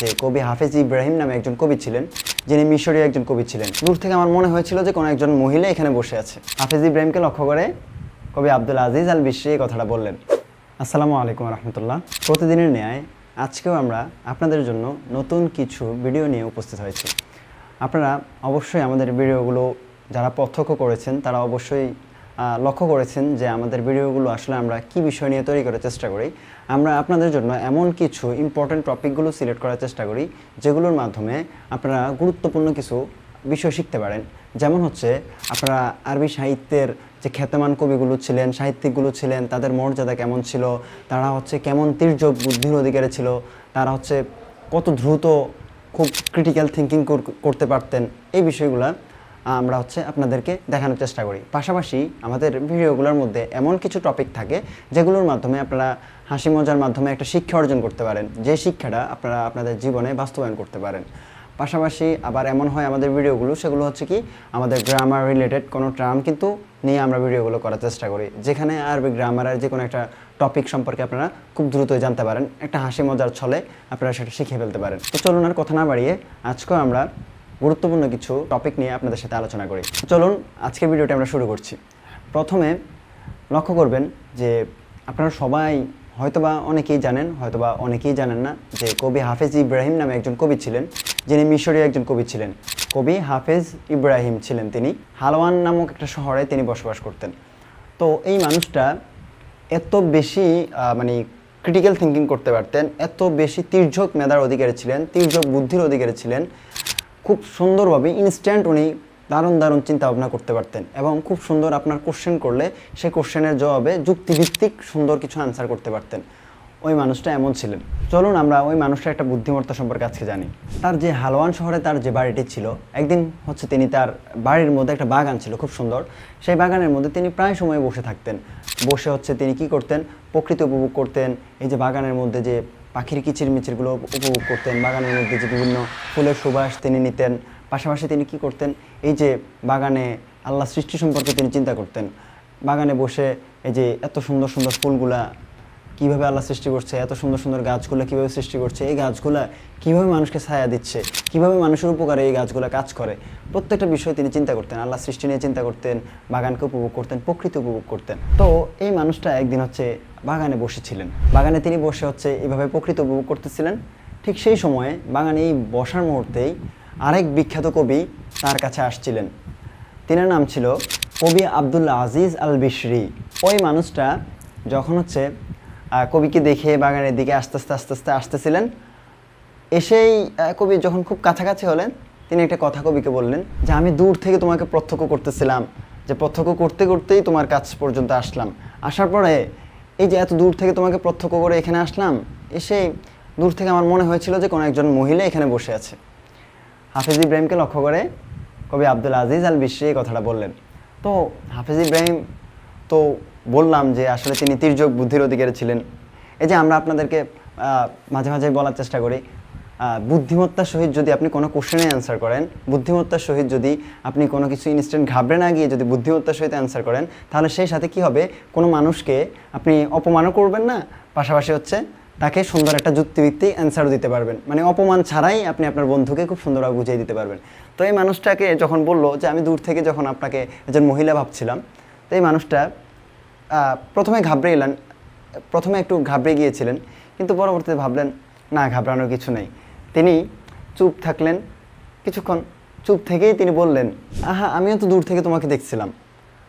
যে কবি হাফেজ ইব্রাহিম নামে একজন কবি ছিলেন, যিনি মিশরীয় একজন কবি ছিলেন। দূর থেকে আমার মনে হয়েছিল যে কোনো একজন মহিলা এখানে বসে আছে। হাফেজ ইব্রাহিমকে লক্ষ্য করে কবি আব্দুল আজিজ আল বিশ্রী এই কথাটা বললেন, আসসালামু আলাইকুম রহমতুল্লাহ। প্রতিদিনের ন্যায় আজকেও আমরা আপনাদের জন্য নতুন কিছু ভিডিও নিয়ে উপস্থিত হয়েছি। আপনারা অবশ্যই আমাদের ভিডিওগুলো যারা প্রত্যক্ষ করেছেন, তারা অবশ্যই লক্ষ্য করেছেন যে আমাদের ভিডিওগুলো আসলে আমরা কি বিষয় নিয়ে তৈরি করার চেষ্টা করি, আমরা আপনাদের জন্য এমন কিছু ইম্পর্টেন্ট টপিকগুলো সিলেক্ট করার চেষ্টা করি, যেগুলোর মাধ্যমে আপনারা গুরুত্বপূর্ণ কিছু বিষয় শিখতে পারেন। যেমন হচ্ছে, আপনারা আরবি সাহিত্যের যে খ্যাতমান কবিগুলো ছিলেন, সাহিত্যিকগুলো ছিলেন, তাদের মর্যাদা কেমন ছিল, তারা হচ্ছে কেমন তীর্যক বুদ্ধির অধিকারে ছিল, তারা হচ্ছে কত দ্রুত খুব ক্রিটিক্যাল থিঙ্কিং করতে পারতেন, এই বিষয়গুলো আমরা হচ্ছে আপনাদেরকে দেখানোর চেষ্টা করি। পাশাপাশি আমাদের ভিডিওগুলোর মধ্যে এমন কিছু টপিক থাকে, যেগুলোর মাধ্যমে আপনারা হাসি মজার মাধ্যমে একটা শিক্ষা অর্জন করতে পারেন। যে শিক্ষাটা আপনারা আপনাদের জীবনে বাস্তবায়ন করতে পারেন। পাশাপাশি আবার এমন হয় আমাদের ভিডিওগুলো, সেগুলো হচ্ছে কি, আমাদের গ্রামার রিলেটেড কোনো টার্ম কিন্তু নিয়ে আমরা ভিডিওগুলো করার চেষ্টা করি। যেখানে আরবি গ্রামারের যে কোনো একটা টপিক সম্পর্কে আপনারা খুব দ্রুতই জানতে পারেন। একটা হাসি মজার ছলে আপনারা সেটা শিখে ফেলতে পারেন। তো চলুন আর কথা না বাড়িয়ে, আজকেও আমরা গুরুত্বপূর্ণ কিছু টপিক নিয়ে আপনাদের সাথে আলোচনা করি। চলুন আজকে ভিডিওটা আমরা শুরু করছি। প্রথমে লক্ষ্য করবেন যে আপনারা সবাই হয়তোবা অনেকেই জানেন, হয়তোবা অনেকেই জানেন না যে কবি হাফেজ ইব্রাহিম নামে একজন কবি ছিলেন, যিনি মিশরীয় একজন কবি ছিলেন। কবি হাফেজ ইব্রাহিম ছিলেন তিনি। হালওয়ান নামক একটা শহরে তিনি বসবাস করতেন। তো এই মানুষটা এত বেশি মানে ক্রিটিক্যাল থিঙ্কিং করতে পারতেন, এত বেশি তির্যক মেধার অধিকারী ছিলেন, তির্যক বুদ্ধির অধিকারী ছিলেন খুব সুন্দরভাবে ইনস্ট্যান্ট উনি দারুণ দারুণ চিন্তা ভাবনা করতে পারতেন এবং খুব সুন্দর আপনার কোশ্চেন করলে সেই কোশ্চেনের জবাবে যুক্তিভিত্তিক সুন্দর কিছু আনসার করতে পারতেন। ওই মানুষটা এমন ছিলেন। চলুন আমরা ওই মানুষটার একটা বুদ্ধিমত্তা সম্পর্কে আজকে জানি। তার যে হালওয়ান শহরে তার যে বাড়িটি ছিল, একদিন হচ্ছে তিনি তার বাড়ির মধ্যে একটা বাগান ছিল, খুব সুন্দর। সেই বাগানের মধ্যে তিনি প্রায় সময় বসে থাকতেন। বসে হচ্ছে তিনি কি করতেন? প্রকৃতি উপভোগ করতেন। এই যে বাগানের মধ্যে যে পাখির কিচির মিচিরগুলো উপভোগ করতেন। বাগানের মধ্যে যে বিভিন্ন ফুলের সুবাস তিনি নিতেন, পাশাপাশি তিনি কি করতেন? এই যে বাগানে আল্লাহ সৃষ্টি সম্পর্কে তিনি চিন্তা করতেন। বাগানে বসে এই যে এত সুন্দর সুন্দর ফুলগুলা কীভাবে আল্লাহ সৃষ্টি করছে, এত সুন্দর সুন্দর গাছগুলো কীভাবে সৃষ্টি করছে, এই গাছগুলা কীভাবে মানুষকে ছায়া দিচ্ছে কীভাবে মানুষের উপকারে এই গাছগুলো কাজ করে, প্রত্যেকটা বিষয় তিনি চিন্তা করতেন। আল্লাহ সৃষ্টি নিয়ে চিন্তা করতেন, বাগানকে উপভোগ করতেন, প্রকৃতি উপভোগ করতেন। তো এই মানুষটা একদিন হচ্ছে বাগানে বসেছিলেন। বাগানে তিনি বসে হচ্ছে এইভাবে প্রকৃতি উপভোগ করতেছিলেন। ঠিক সেই সময়ে বাগানে এই বসার মুহূর্তেই আরেক বিখ্যাত কবি তার কাছে আসছিলেন। তিনার নাম ছিল কবি আবদুল্লা আজিজ আল বিশরি ওই মানুষটা যখন হচ্ছে কবিকে দেখে বাগানের দিকে আস্তে আস্তে আস্তে আস্তে আসতেছিলেন এসেই কবি যখন খুব কাছাকাছি হলেন, তিনি একটা কথা কবিকে বললেন যে, আমি দূর থেকে তোমাকে প্রত্যক্ষ করতেছিলাম, যে প্রত্যক্ষ করতে করতেই তোমার কাছ পর্যন্ত আসলাম। আসার পরে, এই যে এত দূর থেকে তোমাকে প্রত্যক্ষ করে এখানে আসলাম, এসে দূর থেকে আমার মনে হয়েছিল যে কোনো একজন মহিলা এখানে বসে আছে। হাফিজ ইব্রাহিমকে লক্ষ্য করে কবি আব্দুল আজিজ আল বিশ্রী এই কথাটা বললেন। তো হাফিজ ইব্রাহিম, তো বললাম যে আসলে তিনি তির্যক বুদ্ধির অধিকারী ছিলেন। এই যে আমরা আপনাদেরকে মাঝে মাঝে বলার চেষ্টা করি বুদ্ধিমত্তার সহিত যদি আপনি কোনো কোশ্চেনে অ্যান্সার করেন, বুদ্ধিমত্তার সহিত যদি আপনি কোনো কিছু ইনস্ট্যান্ট ঘাবড়ে না গিয়ে যদি বুদ্ধিমত্তার সহিত অ্যান্সার করেন, তাহলে সেই সাথে কি হবে? কোনো মানুষকে আপনি অপমানও করবেন না, পাশাপাশি হচ্ছে তাকে সুন্দর একটা যুক্তিভিত্তিক অ্যান্সারও দিতে পারবেন। মানে অপমান ছাড়াই আপনি আপনার বন্ধুকে খুব সুন্দরভাবে বুঝিয়ে দিতে পারবেন। তো এই মানুষটাকে যখন বলল যে, আমি দূর থেকে যখন আপনাকে একজন মহিলা ভাবছিলাম, তো এই মানুষটা প্রথমে ঘাবড়ে এলেন, প্রথমে একটু ঘাবড়ে গিয়েছিলেন, কিন্তু পরবর্তীতে ভাবলেন, না, ঘাবড়ানোর কিছু নেই। তিনি চুপ থাকলেন। কিছুক্ষণ চুপ থেকেই তিনি বললেন, আহা, আমিও তো দূর থেকে তোমাকে দেখছিলাম।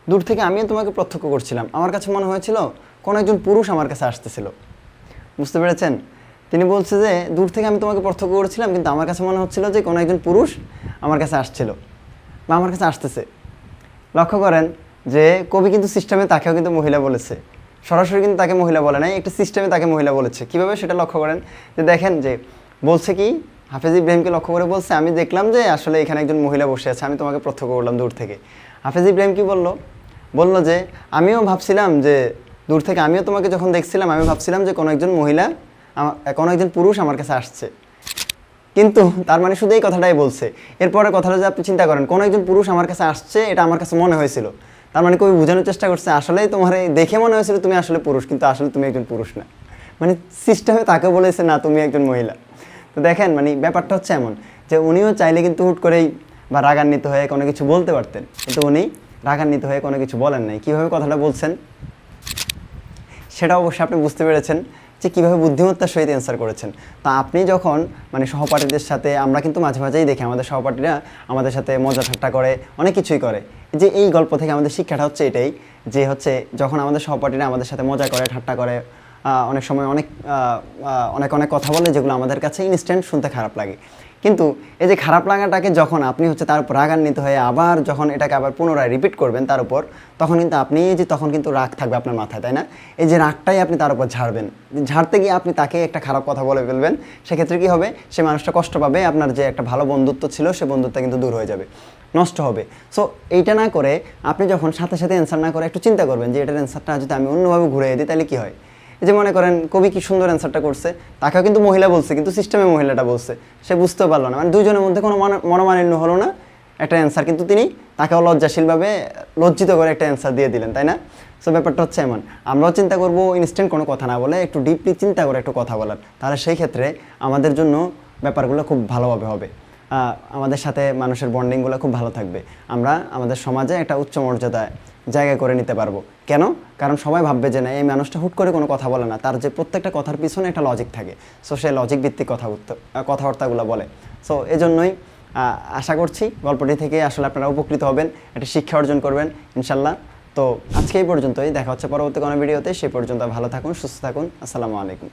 দূর থেকে আমিও তোমাকে প্রত্যক্ষ করছিলাম। আমার কাছে মনে হয়েছিল কোনো একজন পুরুষ আমার কাছে আসতেছিল। বুঝতে পেরেছেন? তিনি বলছে যে, দূর থেকে আমি তোমাকে প্রত্যক্ষ করেছিলাম, কিন্তু আমার কাছে মনে হচ্ছিল যে কোনো একজন পুরুষ আমার কাছে আসছিল বা আমার কাছে আসতেছে। লক্ষ্য করেন যে, কবি কিন্তু সিস্টেমে তাকেও কিন্তু মহিলা বলেছে। সরাসরি কিন্তু তাকে মহিলা বলে নাই, একটা সিস্টেমে তাকে মহিলা বলেছে। কীভাবে সেটা লক্ষ্য করেন? যে দেখেন যে বলছে কি? হাফেজ ইব্রাহিমকে লক্ষ্য করে বলছে, আমি দেখলাম যে আসলে এখানে একজন মহিলা বসে আছে, আমি তোমাকে প্রত্যক্ষ করলাম দূর থেকে। হাফেজ ইব্রাহিম কি বলল? বলল যে, আমিও ভাবছিলাম যে দূর থেকে, আমিও তোমাকে যখন দেখছিলাম আমি ভাবছিলাম যে কোনো একজন মহিলা কোনো একজন পুরুষ আমার কাছে আসছে। কিন্তু তার মানে শুধু এই কথাটাই বলছে। এরপরে কথাটা যে আপনি চিন্তা করেন, কোনো একজন পুরুষ আমার কাছে আসছে, এটা আমার কাছে মনে হয়েছিল। তার মানে কবি বোঝানোর চেষ্টা করছে, আসলেই তোমার দেখে মনে হয়েছিল তুমি আসলে পুরুষ, কিন্তু আসলে তুমি একজন পুরুষ না। মানে সিস্টেমে তাকে বলেছে, না, তুমি একজন মহিলা। তো দেখেন মানে ব্যাপারটা হচ্ছে এমন যে উনিও চাইলে কিন্তু হুট করেই বা রাগান্বিত হয়ে কোনো কিছু বলতে পারতেন। কিন্তু উনি রাগান্বিত হয়ে কোনো কিছু বলেন নাই। কীভাবে কথাটা বলছেন? সেটা অবশ্যই আপনি বুঝতে পেরেছেন যে কীভাবে বুদ্ধিমত্তার সহিত অ্যান্সার করেছেন। তা আপনি যখন মানে সহপাঠীদের সাথে, আমরা কিন্তু মাঝে মাঝেই দেখি আমাদের সহপাঠীরা আমাদের সাথে মজা ঠাট্টা করে, অনেক কিছুই করে। যে এই গল্প থেকে আমাদের শিক্ষাটা হচ্ছে এটাই যে হচ্ছে যখন আমাদের সহপাঠীরা আমাদের সাথে মজা করে, ঠাট্টা করে অনেক সময় অনেক অনেক অনেক কথা বলে যেগুলো আমাদের কাছে ইনস্ট্যান্ট শুনতে খারাপ লাগে। কিন্তু এই যে খারাপ লাগাটাকে যখন আপনি হচ্ছে তার উপর রাগান্বিত হয়ে আবার যখন এটাকে আবার পুনরায় রিপিট করবেন তার উপর, তখন কিন্তু আপনি যে তখন কিন্তু রাগ থাকবে আপনার মাথায়, তাই না? এই যে রাগটাই আপনি তার উপর ঝাড়বেন। ঝাড়তে গিয়ে আপনি তাকে একটা খারাপ কথা বলে ফেলবেন। সেক্ষেত্রে কি হবে? সে মানুষটা কষ্ট পাবে, আপনার যে একটা ভালো বন্ধুত্ব ছিল সে বন্ধুত্ব কিন্তু দূর হয়ে যাবে, নষ্ট হবে। সো এইটা না করে আপনি যখন সাথে সাথে অ্যান্সার না করে একটু চিন্তা করবেন যে এটার অ্যান্সারটা যদি আমি অন্যভাবে ঘুরে দিই, তাহলে কি হয়? এই যে মনে করেন কবি কি সুন্দর অ্যান্সারটা করছে, তাকেও কিন্তু মহিলা বলছে, কিন্তু সিস্টেমে মহিলাটা বলছে। সে বুঝতেও পারল না। মানে দুজনের মধ্যে কোনো মনো- মনোমালিন্য হলো না একটা অ্যান্সার কিন্তু তিনি তাকেও লজ্জাশীলভাবে লজ্জিত করে একটা অ্যান্সার দিয়ে দিলেন, তাই না? সো ব্যাপারটা হচ্ছে এমন। আমরাও চিন্তা করব ইনস্ট্যান্ট কোনো কথা না বলে, একটু ডিপলি চিন্তা করে একটু কথা বলার। তাহলে সেই ক্ষেত্রে আমাদের জন্য ব্যাপারগুলো খুব ভালোভাবে হবে। আমাদের সাথে মানুষের বন্ডিংগুলো খুব ভালো থাকবে। আমরা আমাদের সমাজে একটা উচ্চ মর্যাদায় জায়গা করে নিতে পারব। কেন? কারণ সবাই ভাববে যে না, এই মানুষটা হুট করে কোনো কথা বলে না। তার যে প্রত্যেকটা কথার পিছনে একটা লজিক থাকে। সো সে লজিক ভিত্তিক কথা কথাবার্তাগুলো বলে। সো এজন্যই আশা করছি গল্পটি থেকে আসলে আপনারা উপকৃত হবেন, একটা শিক্ষা অর্জন করবেন, ইনশাল্লাহ। তো, আজকে এই পর্যন্তই। দেখা হচ্ছে পরবর্তী কোনো ভিডিওতে। সেই পর্যন্ত ভালো থাকুন, সুস্থ থাকুন। আসসালামু আলাইকুম।